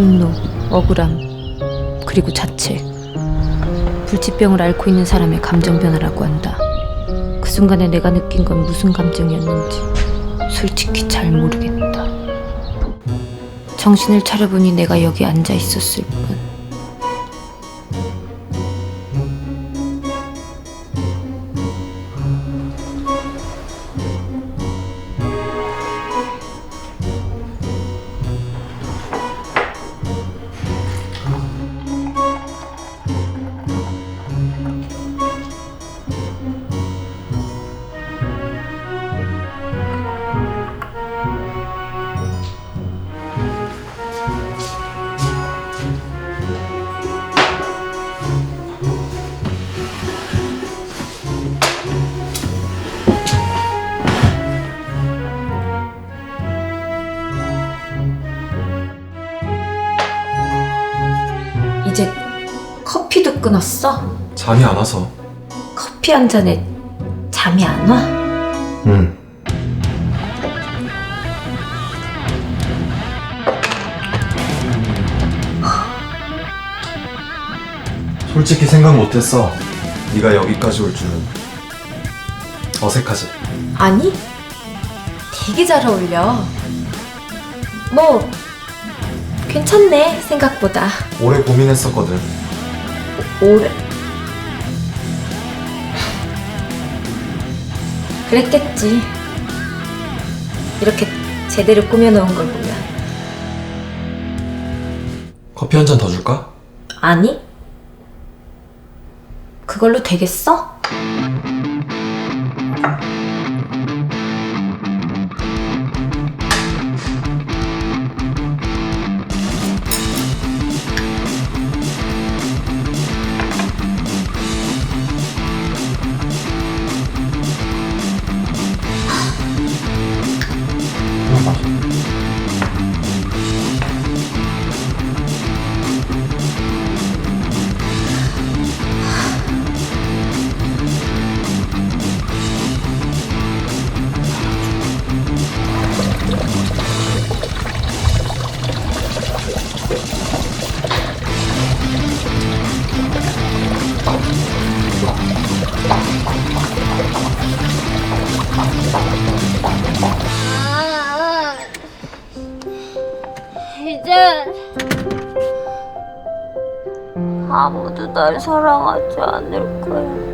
분노, 억울함, 그리고 자체. 불치병을 앓고 있는 사람의 감정 변화라고 한다. 그 순간에 내가 느낀 건 무슨 감정이었는지 솔직히 잘 모르겠다. 정신을 차려보니 내가 여기 앉아 있었을 뿐. 이제 커피도 끊었어? 잠이 안 와서. 커피 한 잔에 잠이 안 와? 응. 솔직히 생각 못했어. 네가 여기까지 올 줄은. 어색하지? 아니, 되게 잘 어울려. 뭐, 괜찮네, 생각보다. 오래 고민했었거든. 오래. 그랬겠지. 이렇게 제대로 꾸며놓은 걸 보면. 커피 한 잔 더 줄까? 아니? 그걸로 되겠어? 아무도 날 사랑하지 않을 거야.